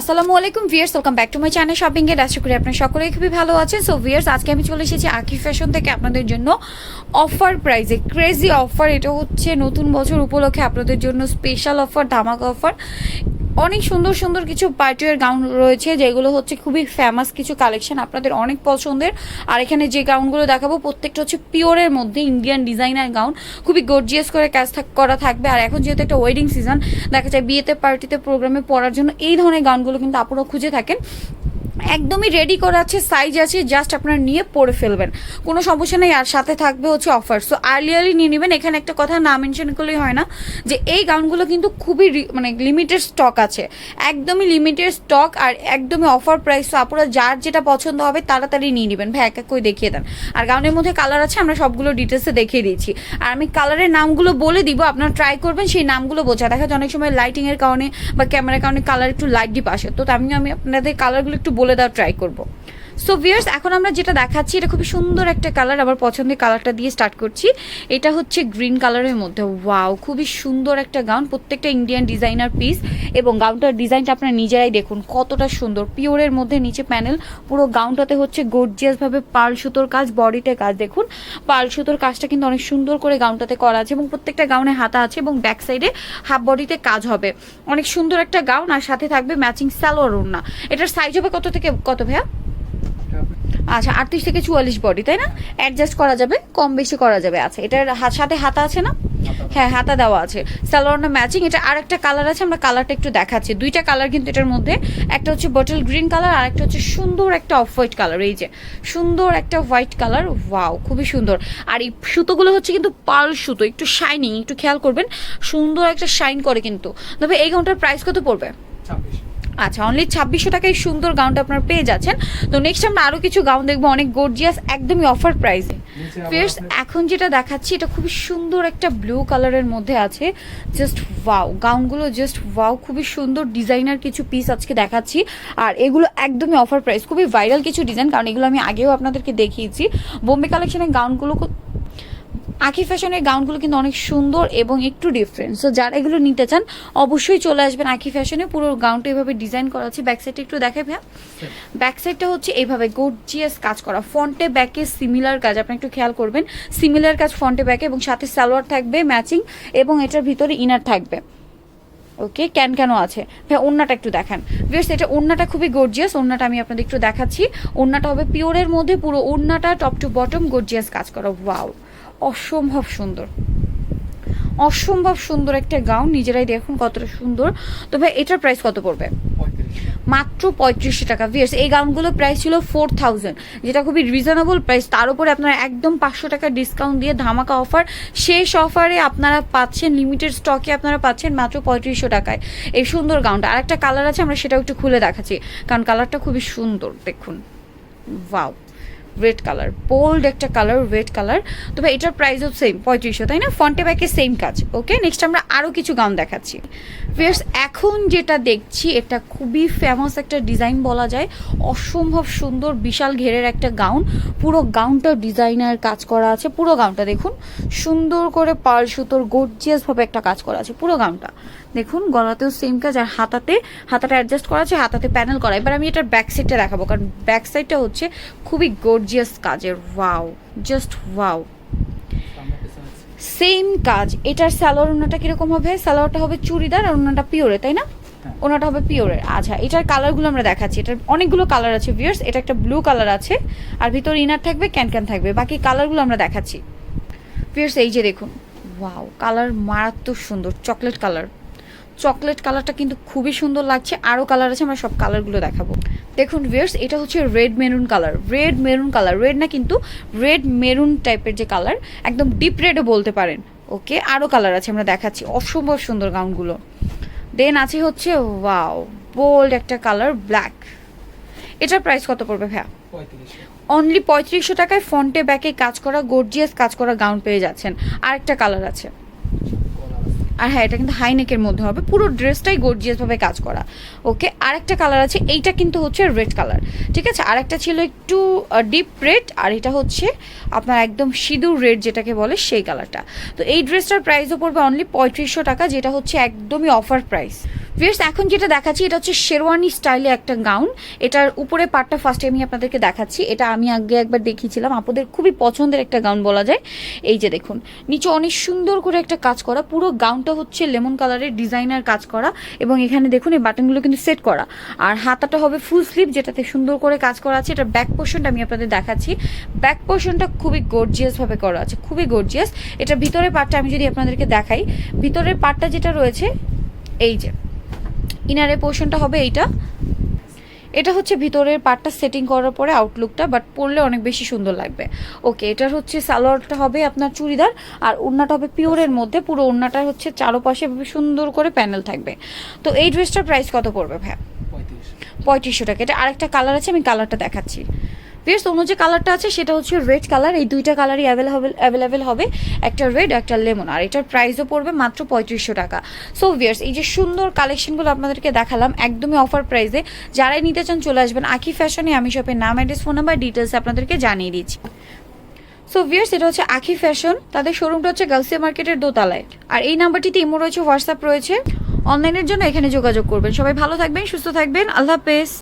আসসালামু আলাইকুম viewers welcome back to my channel shopping এর আশা করি আপনারা সকলেই খুবই ভালো আছেন। সো ভিয়ার্স আজকে আমি চলে এসেছি আকি ফ্যাশন থেকে আপনাদের জন্য অফার প্রাইজে ক্রেজি অফার এটা হচ্ছে নতুন বছর উপলক্ষে আপনাদের জন্য স্পেশাল অফার ধামাকা অফার অনেক সুন্দর সুন্দর কিছু পার্টিওয়ার গাউন রয়েছে, যেগুলো হচ্ছে খুবই ফেমাস কিছু কালেকশন আপনাদের অনেক পছন্দের। আর এখানে যে গাউনগুলো দেখাবো, প্রত্যেকটা হচ্ছে পিওরের মধ্যে ইন্ডিয়ান ডিজাইনার গাউন খুবই গর্জিয়াস করে কাজ করা থাকবে। আর এখন যেহেতু একটা ওয়েডিং সিজন দেখা যায় বিয়েতে পার্টিতে প্রোগ্রামে পড়ার জন্য এই ধরনের গাউনগুলো কিন্তু আপনারা খুঁজে থাকেন। একদমই রেডি করা আছে সাইজ আছে জাস্ট আপনারা নিয়ে পরে ফেলবেন। কোনো সমস্যা নেই, আর সাথে থাকবে হচ্ছে অফার সো আর্লিয়ারলি নিয়ে নেবেন। এখানে একটা কথা না মেনশন করলেই হয় না, যে এই গাউনগুলো কিন্তু খুবই মানে লিমিটেড স্টক আছে। একদমই লিমিটেড স্টক আর একদমই অফার প্রাইস তো আপনারা যার যেটা পছন্দ হবে, তাড়াতাড়ি নিয়ে নেবেন। ভাই, এক এক করে দেখিয়ে দেন। আর গাউনের মধ্যে কালার আছে, আমরা সবগুলো ডিটেলসে দেখিয়ে দিয়েছি। আর আমি কালারের নামগুলো বলে দিব, আপনারা ট্রাই করবেন, সেই নামগুলো বোঝা। দেখা যায় অনেক সময় লাইটিংয়ের কারণে বা ক্যামেরার কারণে কালার একটু লাইট ডিপ আসে। তো আমি আমি আপনাদের কালারগুলো একটু বলে দেওয়ার ট্রাই করব। সো ভিয়ার্স এখন আমরা যেটা দেখাচ্ছি, এটা খুবই সুন্দর একটা কালার আমার পছন্দের কালারটা দিয়ে স্টার্ট করছি। এটা হচ্ছে গ্রিন কালারের মধ্যে। ওয়াও খুবই সুন্দর একটা গাউন প্রত্যেকটা ইন্ডিয়ান ডিজাইনার পিস এবং গাউনটার ডিজাইনটা আপনারা নিজেরাই দেখুন। কতটা সুন্দর। পিওরের মধ্যে নিচে প্যানেল পুরো গাউনটাতে হচ্ছে গর্জিয়াসভাবে পাল সুতোর কাজ বডিতে কাজ। দেখুন, পাল সুতোর কাজটা কিন্তু অনেক সুন্দর করে গাউনটাতে করা আছে এবং প্রত্যেকটা গাউনে হাতা আছে এবং ব্যাক সাইডে হাফ বডিতে কাজ হবে। অনেক সুন্দর একটা গাউন আর সাথে থাকবে ম্যাচিং স্যালোয়ার ওড়না। এটার সাইজ হবে কত থেকে, কত ভাইয়া? আচ্ছা আটত্রিশ থেকে চুয়াল্লিশ বডি তাই না? অ্যাডজাস্ট করা যাবে কম বেশি করা যাবে আচ্ছা এটার হাত সাথে হাতা আছে না? হ্যাঁ হাতা দেওয়া আছে। সালোয়ারটা ম্যাচিং এটা আরেকটা কালার আছে আমরা কালারটা একটু দেখাচ্ছি। দুইটা কালার কিন্তু এটার মধ্যে একটা হচ্ছে বটল গ্রিন কালার আর একটা হচ্ছে সুন্দর একটা অফ হোয়াইট কালার এই যে সুন্দর একটা হোয়াইট কালার ওয়াও খুবই সুন্দর। আর এই সুতোগুলো হচ্ছে কিন্তু পাল সুতো একটু শাইনিং একটু খেয়াল করবেন সুন্দর একটা শাইন করে কিন্তু। তবে এই গাউনটার প্রাইস কত পড়বে? আচ্ছা অনলি ছাব্বিশশো টাকায় সুন্দর গাউনটা আপনার পেয়ে যাচ্ছেন। তো নেক্সট আমরা আরও কিছু গাউন দেখব অনেক গর্জিয়াস একদমই অফার প্রাইসে ফিয়ার্স এখন যেটা দেখাচ্ছি এটা খুবই সুন্দর একটা ব্লু কালারের মধ্যে আছে। জাস্ট ওয়াও গাউনগুলো জাস্ট ওয়াও খুবই সুন্দর ডিজাইনার কিছু পিস আজকে দেখাচ্ছি। আর এগুলো একদমই অফার প্রাইস খুবই ভাইরাল কিছু ডিজাইন কারণ এগুলো আমি আগেও আপনাদেরকে দেখিয়েছি। বোম্বে কালেকশনের গাউনগুলো খুব- আখি ফ্যাশনের গাউনগুলো কিন্তু অনেক সুন্দর এবং একটু ডিফারেন্ট সো যারা এগুলো নিতে চান অবশ্যই চলে আসবেন আখি ফ্যাশনে। পুরো গাউনটা এভাবে ডিজাইন করা আছে। ব্যাক সাইডটা একটু দেখে ভাইয়া। ব্যাক সাইডটা হচ্ছে এইভাবে গর্জিয়াস কাজ করা। ফ্রন্টে ব্যাকে সিমিলার কাজ। আপনি একটু খেয়াল করবেন। সিমিলার কাজ ফ্রন্টে ব্যাকে এবং সাথে সালোয়ার থাকবে ম্যাচিং এবং এটার ভিতরে ইনার থাকবে। ওকে ক্যান কেন আছে। ভাই ওড়নাটা একটু দেখান। বেশ এটা ওড়নাটা খুবই গর্জিয়াস ওড়নাটা আমি আপনাদের একটু দেখাচ্ছি। ওড়নাটা হবে পিওরের মধ্যে পুরো ওড়নাটা টপ টু বটম গর্জিয়াস কাজ করা। ওয়াও অসম্ভব সুন্দর। অসম্ভব সুন্দর একটা গাউন নিজেরাই দেখুন কতটা সুন্দর। তো ভাই এটার প্রাইস কত পড়বে? মাত্র পঁয়ত্রিশশো টাকা। ভিয়ার্স এই গাউনগুলো প্রাইস ছিল ফোর থাউজেন্ড যেটা খুবই রিজনেবল প্রাইস তার উপরে আপনারা একদম পাঁচশো টাকা ডিসকাউন্ট দিয়ে ধামাকা অফার শেষ অফারে আপনারা পাচ্ছেন লিমিটেড স্টকে আপনারা পাচ্ছেন মাত্র পঁয়ত্রিশশো টাকায়। এই সুন্দর গাউনটা। আরেকটা কালার আছে আমরা সেটাও একটু খুলে দেখাচ্ছি। কারণ কালারটা খুবই সুন্দর দেখুন। ওয়াও রেড কালার বোল্ড একটা কালার রেড কালার তবে এটার প্রাইসও সেম পঁয়ত্রিশশো, তাই না? ফন্টে ব্যাকে সেম কাজ। ওকে নেক্সট আমরা আরও কিছু গাউন দেখাচ্ছি। ফিয়ার্স এখন যেটা দেখছি, এটা খুবই ফেমাস একটা ডিজাইন বলা যায়। অসম্ভব সুন্দর, বিশাল ঘেরের একটা গাউন পুরো গাউনটা ডিজাইনার কাজ করা আছে। পুরো গাউনটা দেখুন, সুন্দর করে পাল সুতোর গর্জিয়াসভাবে একটা কাজ করা আছে। পুরো গাউনটা দেখুন গলাতেও সেম কাজ আর হাতাতে হাতাটা অ্যাডজাস্ট করা আছে হাতাতে প্যানেল করা। এবার আমি এটার ব্যাক সাইডটা দেখাবো কারণ ব্যাক সাইডটা হচ্ছে খুবই গর্জিয়াস কাজের ওয়াও জাস্ট ওয়াও সেম কাজ এটার স্যালোয়ার ওনাটা কীরকম হবে? স্যালোয়ারটা হবে চুড়িদার আর ওনাটা পিওরে তাই না? ওনাটা হবে পিওরের আচ্ছা এটার কালারগুলো আমরা দেখাচ্ছি। এটার অনেকগুলো কালার আছে ভিয়ার্স এটা একটা ব্লু কালার আছে আর ভিতর ইনার থাকবে ক্যান ক্যান থাকবে। বাকি কালারগুলো আমরা দেখাচ্ছি। ভিয়ার্স এই যে দেখুন ওয়াও কালার মারাত্মক সুন্দর চকলেট কালার চকলেট কালারটা কিন্তু খুবই সুন্দর লাগছে। আরও কালার আছে আমরা সব কালারগুলো দেখাবো। দেখুন ভিয়ার্স এটা হচ্ছে red maroon colour red maroon colour red না কিন্তু রেড মেরুন টাইপের যে কালার একদম ডিপ রেডও বলতে পারেন। ওকে আরও কালার আছে আমরা দেখাচ্ছি। অসম্ভব সুন্দর গাউনগুলো। দেন আছে হচ্ছে ওয়াও বোল্ড একটা কালার ব্ল্যাক এটার প্রাইস কত পড়বে ভাইয়া? অনলি পঁয়ত্রিশশো টাকায় ফন্টে ব্যাকে কাজ করা গর্জিয়াস কাজ করা গাউন পেয়ে যাচ্ছেন। আরেকটা কালার আছে। আর হ্যাঁ এটা কিন্তু হাই নেকের মধ্যে হবে। পুরো ড্রেসটাই গর্জিয়াসভাবে কাজ করা। ওকে আরেকটা কালার আছে, এইটা কিন্তু হচ্ছে রেড কালার ঠিক আছে? আর একটা ছিল একটু ডিপ রেড আর এটা হচ্ছে আপনার একদম সিঁদুর রেড যেটাকে বলে সেই কালারটা তো এই ড্রেসটার প্রাইসও পড়বে অনলি পঁয়ত্রিশশো টাকা, যেটা হচ্ছে একদমই অফার প্রাইস ভিয়ার্স এখন যেটা দেখাচ্ছি, এটা হচ্ছে শেরওয়ানি স্টাইলে একটা গাউন এটার উপরে পার্টটা ফার্স্টে আমি আপনাদেরকে দেখাচ্ছি। এটা আমি আগে একবার দেখিয়েছিলাম। আপনাদের খুবই পছন্দের একটা গাউন বলা যায়। এই যে দেখুন, নিচে অনেক সুন্দর করে একটা কাজ করা। পুরো গাউনটা হচ্ছে লেমন কালারের ডিজাইনার কাজ করা এবং এখানে দেখুন, এই বাটনগুলো কিন্তু সেট করা। আর হাতাটা হবে ফুল স্লিভ যেটাতে সুন্দর করে কাজ করা আছে। এটার ব্যাক পোর্শনটা আমি আপনাদের দেখাচ্ছি। ব্যাক পোর্শনটা খুবই গর্জিয়াসভাবে করা আছে। খুবই গর্জিয়াস এটা ভিতরের পার্টটা আমি যদি আপনাদেরকে দেখাই, ভিতরের পার্টটা যেটা রয়েছে, এই যে। ইনারের পোর্শনটা হবে এইটা। এটা হচ্ছে ভিতরের পার্টটা সেটিং করার পরে আউটলুকটা বাট পরলে অনেক বেশি সুন্দর লাগবে। ওকে এটার হচ্ছে সালোয়ারটা হবে আপনার চুড়িদার আর ওড়নাটা হবে পিওরের মধ্যে পুরো ওড়নাটা হচ্ছে চারোপাশে সুন্দর করে প্যানেল থাকবে। তো এই ড্রেসটার প্রাইস কত পড়বে ভাই পঁয়ত্রিশশো টাকা। এটা আরেকটা কালার আছে আমি কালারটা দেখাচ্ছি। বেশ অন্য যে কালারটা আছে, সেটা হচ্ছে রেড কালার এই দুইটা কালারই অ্যাভেলেবেল অ্যাভেলেবেল হবে একটা রেড একটা লেমন আর এটার প্রাইসও পড়বে মাত্র পঁয়ত্রিশশো টাকা। সো ভিয়ার্স এই যে সুন্দর কালেকশনগুলো আপনাদেরকে দেখালাম, একদমই অফার প্রাইসে যারাই নিতে চান, চলে আসবেন আকি ফ্যাশনে আমি শপের নাম অ্যাড্রেস ফোন নাম্বার ডিটেলস আপনাদেরকে জানিয়ে দিচ্ছি। সো ভিয়ার্স এটা হচ্ছে আখি ফ্যাশন তাদের শোরুমটা হচ্ছে গার্লসিয়া মার্কেটের দোতলায়। আর এই নাম্বারটিতে ইমো রয়েছে হোয়াটসঅ্যাপ রয়েছে। অনলাইনের জন্য এখানে যোগাযোগ করবেন। সবাই ভালো থাকবেন, সুস্থ থাকবেন। আল্লাহ হাফেজ।